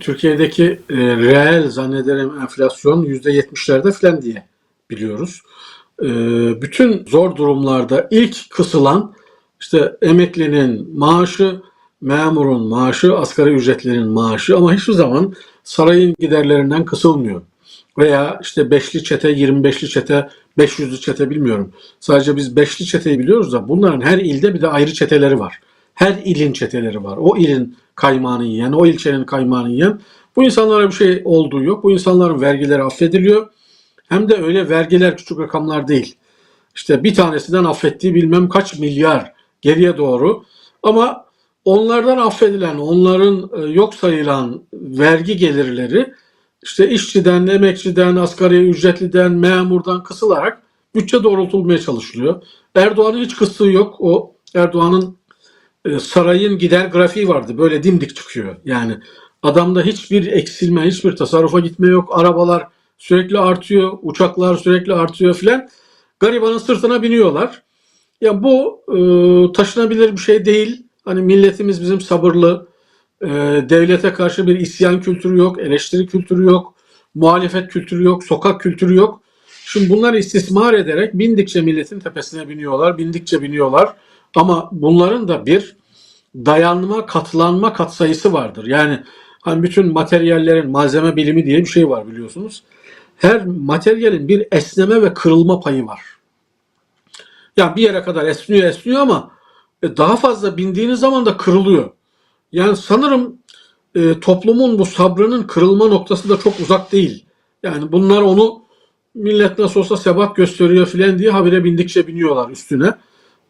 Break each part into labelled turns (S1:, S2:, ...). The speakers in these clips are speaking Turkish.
S1: Türkiye'deki e, reel zannederim enflasyon %70'lerde falan diye biliyoruz. E, bütün zor durumlarda ilk kısılan işte emeklinin maaşı, memurun maaşı, asgari ücretlerin maaşı ama hiçbir zaman sarayın giderlerinden kısılmıyor. Veya işte beşli çete, 25'li çete, 500'lü çete bilmiyorum. Sadece biz beşli çeteyi biliyoruz da bunların her ilde bir de ayrı çeteleri var. Her ilin çeteleri var. O ilin kaymağını yiyen, o ilçenin kaymağını yiyen. Bu insanlara bir şey olduğu yok. Bu insanların vergileri affediliyor. Hem de öyle vergiler küçük rakamlar değil. İşte bir tanesinden affettiği bilmem kaç milyar geriye doğru. Ama onlardan affedilen, onların e, yok sayılan vergi gelirleri işte işçiden, emekçiden, asgari ücretliden, memurdan kısılarak bütçe doğrultulmaya çalışılıyor. Erdoğan'ın hiç kıstığı yok. O Erdoğan'ın sarayın gider grafiği vardı. Böyle dimdik çıkıyor. Yani adamda hiçbir eksilme, hiçbir tasarrufa gitme yok. Arabalar sürekli artıyor, uçaklar sürekli artıyor filan. Garibanın sırtına biniyorlar. Ya bu e, taşınabilir bir şey değil. Hani milletimiz bizim sabırlı. E, devlete karşı bir isyan kültürü yok, eleştiri kültürü yok, muhalefet kültürü yok, sokak kültürü yok. Şimdi bunları istismar ederek bindikçe milletin tepesine biniyorlar, bindikçe biniyorlar. Ama bunların da bir dayanma, katlanma katsayısı vardır. Yani hani bütün materyallerin malzeme bilimi diye bir şey var biliyorsunuz. Her materyalin bir esneme ve kırılma payı var. Yani bir yere kadar esniyor esniyor ama e, daha fazla bindiğiniz zaman da kırılıyor. Yani sanırım e, toplumun bu sabrının kırılma noktası da çok uzak değil. Yani bunlar onu millet nasıl olsa sebat gösteriyor filan diye habire bindikçe biniyorlar üstüne.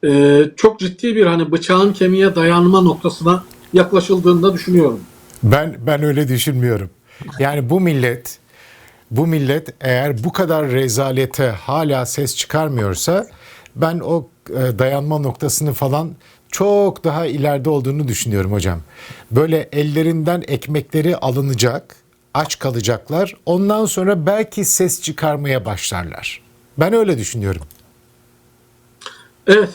S1: E, çok ciddi bir hani bıçağın kemiğe dayanma noktasına yaklaşıldığında düşünüyorum.
S2: Ben ben öyle düşünmüyorum. Yani bu millet bu millet eğer bu kadar rezalete hala ses çıkarmıyorsa ben o e, dayanma noktasını falan çok daha ileride olduğunu düşünüyorum hocam. Böyle ellerinden ekmekleri alınacak, aç kalacaklar. Ondan sonra belki ses çıkarmaya başlarlar. Ben öyle düşünüyorum.
S1: Evet.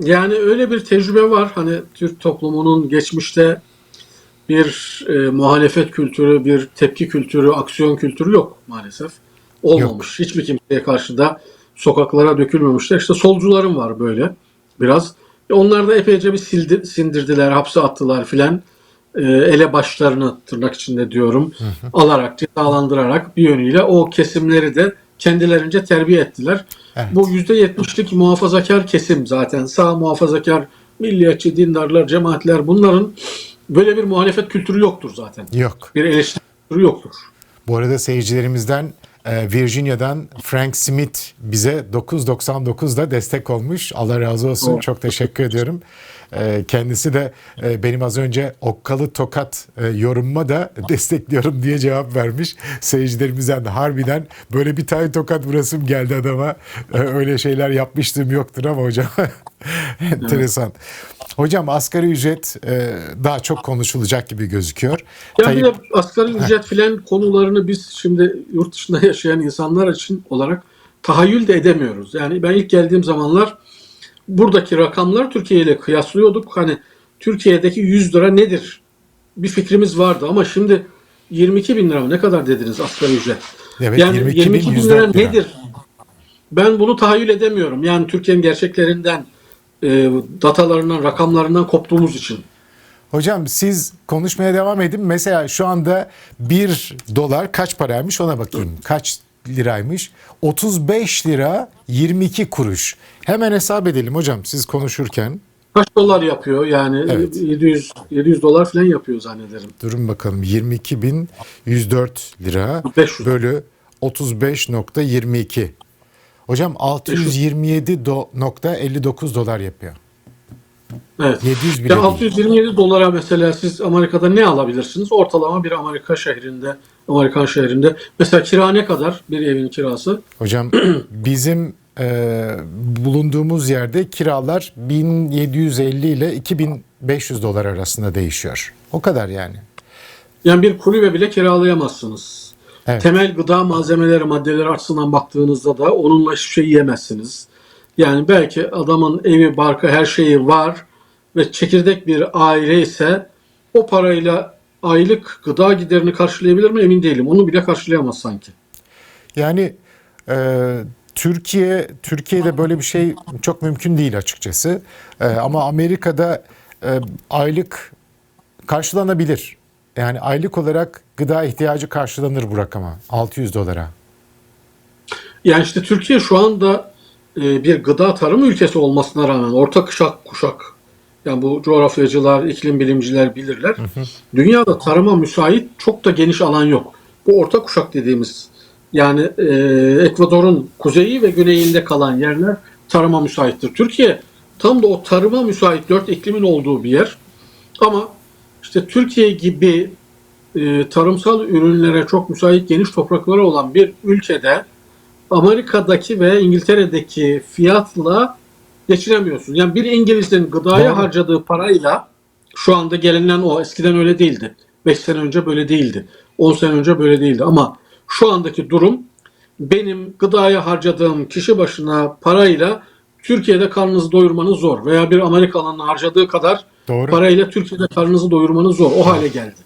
S1: Yani öyle bir tecrübe var. Hani Türk toplumunun geçmişte bir e, muhalefet kültürü, bir tepki kültürü, aksiyon kültürü yok maalesef. Olmamış. Hiçbir kimseye karşı da sokaklara dökülmemişler. İşte solcuların var böyle biraz. E, onlar da epeyce bir sildi, sindirdiler, hapse attılar filan. E, ele başlarını tırnak içinde diyorum alarak, cezalandırarak bir yönüyle o kesimleri de kendilerince terbiye ettiler.
S2: Evet.
S1: Bu %70'lik muhafazakar kesim zaten sağ muhafazakar, milliyetçi, dindarlar, cemaatler bunların böyle bir muhalefet kültürü yoktur zaten.
S2: Yok.
S1: Bir eleştiri kültürü yoktur.
S2: Bu arada seyircilerimizden e, Virginia'dan Frank Smith bize 9.99'da destek olmuş. Allah razı olsun.
S1: Oh.
S2: Çok teşekkür ediyorum. E, Kendisi de e, benim az önce okkalı tokat e, yorumuma da destekliyorum diye cevap vermiş. Seyircilerimizden de harbiden böyle bir tane tokat vurasım geldi adama. E, Öyle şeyler yapmıştım yoktur ama hocam. Enteresan. Hocam asgari ücret e, daha çok konuşulacak gibi gözüküyor.
S1: Ya bir
S2: Tayyip-
S1: de asgari ücret filan konularını biz şimdi yurt dışında yaşayan insanlar için olarak tahayyül de edemiyoruz. Yani ben ilk geldiğim zamanlar buradaki rakamlar Türkiye ile kıyaslıyorduk. Hani Türkiye'deki 100 lira nedir? Bir fikrimiz vardı ama şimdi 22 bin lira mı? Ne kadar dediniz asgari ücret?
S2: Evet,
S1: yani
S2: 22 bin
S1: 22 bin lira
S2: 104 lira.
S1: nedir? Ben bunu tahayyül edemiyorum. Yani Türkiye'nin gerçeklerinden, e, datalarından, rakamlarından koptuğumuz için.
S2: Hocam siz konuşmaya devam edin. Mesela şu anda 1 dolar kaç paraymış ona bakayım. Kaç liraymış? 35 lira 22 kuruş. Hemen hesap edelim hocam siz konuşurken.
S1: Kaç dolar yapıyor? Yani
S2: Evet.
S1: 700 700 dolar falan yapıyor zannederim.
S2: Durun bakalım 22.104 lira
S1: 500.
S2: bölü 35.22. Hocam 627.59 dolar yapıyor.
S1: Evet.
S2: 700 bile
S1: Ya
S2: değil.
S1: 627 dolara mesela siz Amerika'da ne alabilirsiniz? Ortalama bir Amerika şehrinde, Amerikan şehrinde. Mesela kira ne kadar bir evin kirası?
S2: Hocam bizim e, bulunduğumuz yerde kiralar 1750 ile 2500 dolar arasında değişiyor. O kadar yani.
S1: Yani bir kulübe bile kiralayamazsınız.
S2: Evet.
S1: Temel gıda malzemeleri, maddeleri açısından baktığınızda da onunla hiçbir şey yiyemezsiniz. Yani belki adamın evi, barkı, her şeyi var ve çekirdek bir aile ise o parayla aylık gıda giderini karşılayabilir mi emin değilim. Onu bile karşılayamaz sanki.
S2: Yani e, Türkiye Türkiye'de böyle bir şey çok mümkün değil açıkçası. E, ama Amerika'da e, aylık karşılanabilir. Yani aylık olarak gıda ihtiyacı karşılanır bu rakama 600 dolara.
S1: Yani işte Türkiye şu anda e, bir gıda tarım ülkesi olmasına rağmen orta kuşak kuşak yani bu coğrafyacılar, iklim bilimciler bilirler. Dünyada tarıma müsait çok da geniş alan yok. Bu orta kuşak dediğimiz yani e, Ekvador'un kuzeyi ve güneyinde kalan yerler tarıma müsaittir. Türkiye tam da o tarıma müsait dört iklimin olduğu bir yer. Ama işte Türkiye gibi e, tarımsal ürünlere çok müsait geniş toprakları olan bir ülkede Amerika'daki ve İngiltere'deki fiyatla geçinemiyorsun. Yani bir İngiliz'in gıdaya
S2: Doğru.
S1: harcadığı parayla şu anda gelinen o. Eskiden öyle değildi. 5 sene önce böyle değildi. 10 sene önce böyle değildi. Ama şu andaki durum benim gıdaya harcadığım kişi başına parayla Türkiye'de karnınızı doyurmanız zor. Veya bir Amerikalı'nın harcadığı kadar
S2: Doğru.
S1: parayla Türkiye'de karnınızı doyurmanız zor. O hale geldi.